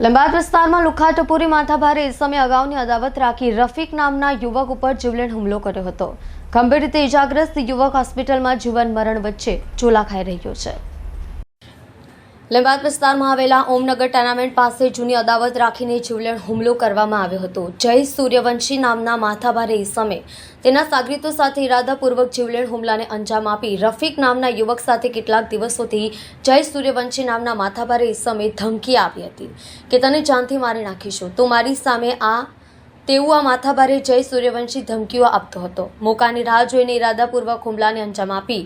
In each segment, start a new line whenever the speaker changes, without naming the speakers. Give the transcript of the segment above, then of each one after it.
લંબાદ વિસ્તારમાં લુખા ટપુરી માથાભારે ઇસમે અગાઉની અદાવત રાખી રફીક નામના યુવક ઉપર જીવલેણ હુમલો કર્યો હતો. ગંભીર રીતે ઇજાગ્રસ્ત યુવક હોસ્પિટલમાં જીવન મરણ વચ્ચે ઝોલા ખાઈ રહ્યો છે. લંબાદ વિસ્તારમાં આવેલા ઓમનગર ટુર્નામેન્ટ પાસે જૂની અદાવત રાખીને જીવલેણ હુમલો કરવામાં આવ્યો હતો. જય સૂર્યવંશી નામના માથાભારે ઇસમે તેના સાગરીતો સાથે ઇરાદાપૂર્વક જીવલેણ હુમલાને અંજામ આપી રફીક નામના યુવક સાથે કેટલાક દિવસોથી જય સૂર્યવંશી નામના માથાભારે ઇસમે ધમકી આપી હતી કે તને જાનથી મારી નાખીશું. તું મારી સામે આ, તેવું આ માથાભારે જય સૂર્યવંશી ધમકીઓ આપતો હતો. મોકાની રાહ જોઈને ઇરાદાપૂર્વક હુમલાને અંજામ આપી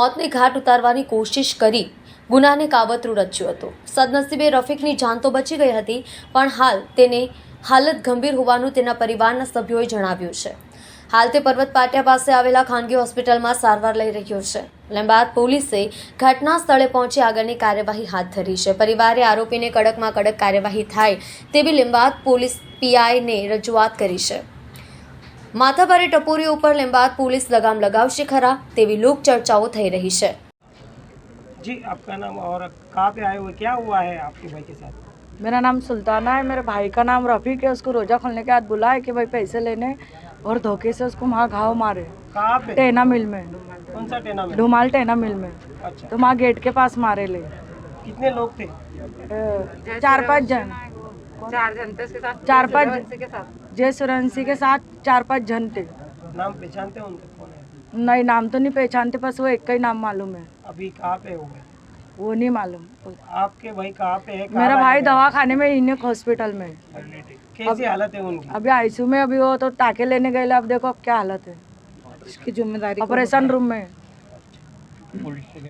મોતને ઘાટ ઉતારવાની કોશિશ કરી ગુનાને કાવતરું રચ્યું હતું. સદનસીબે રફીકની જાન તો બચી ગઈ હતી, પણ હાલ તેને હાલત ગંભીર હોવાનું તેના પરિવારના સભ્યોએ જણાવ્યું છે. હાલ તે પર્વત પાટિયા પાસે આવેલા ખાનગી હોસ્પિટલમાં સારવાર લઈ રહ્યો છે. લંબાદ પોલીસે ઘટના સ્થળે પહોંચી આગળની કાર્યવાહી હાથ ધરી છે. પરિવારે આરોપીને કડકમાં કડક કાર્યવાહી થાય તેવી લીંબાદ પોલીસ પીઆઈને રજૂઆત કરી છે. માથાભારે ટપોરીઓ ઉપર લીંબાદ પોલીસ લગામ લગાવશે ખરા તેવી લોક ચર્ચાઓ થઈ રહી છે.
जी आपका नाम और कहाँ पे आए हुए क्या हुआ है आपके भाई के साथ?
मेरा नाम सुल्ताना है मेरे भाई का नाम रफ़ीक है उसको रोज़ा खोलने के बाद बुलाया कि भाई पैसे लेने और धोखे से उसको वहाँ घाव मारे।
कहाँ पे?
टेना मिल में।
कौन सा टेना में
धुमाल टेना मिल में।
अच्छा।
तो वहाँ गेट के पास मारे ले।
कितने लोग थे?
चार पाँच जन।
चार जनते उसके साथ?
चार पाँच
सूर्यवंशी के साथ?
जय सुरंसी के साथ चार पाँच जन थे।
नाम पहचानते उनके?
नहीं नाम तो नहीं पहचानते बस वो एक का ही नाम मालूम है
अभी कहाँ पे हो गए
वो नहीं मालूम
आपके भाई कहाँ पे है कहाँ
मेरा
लाए
भाई
गए?
दवा खाने में इन्हें हॉस्पिटल में
कैसी हालत है उनकी
अभी आईसीयू में अभी वो तो टाके लेने गए अब देखो अब क्या हालत है
उसकी जिम्मेदारी
ऑपरेशन रूम में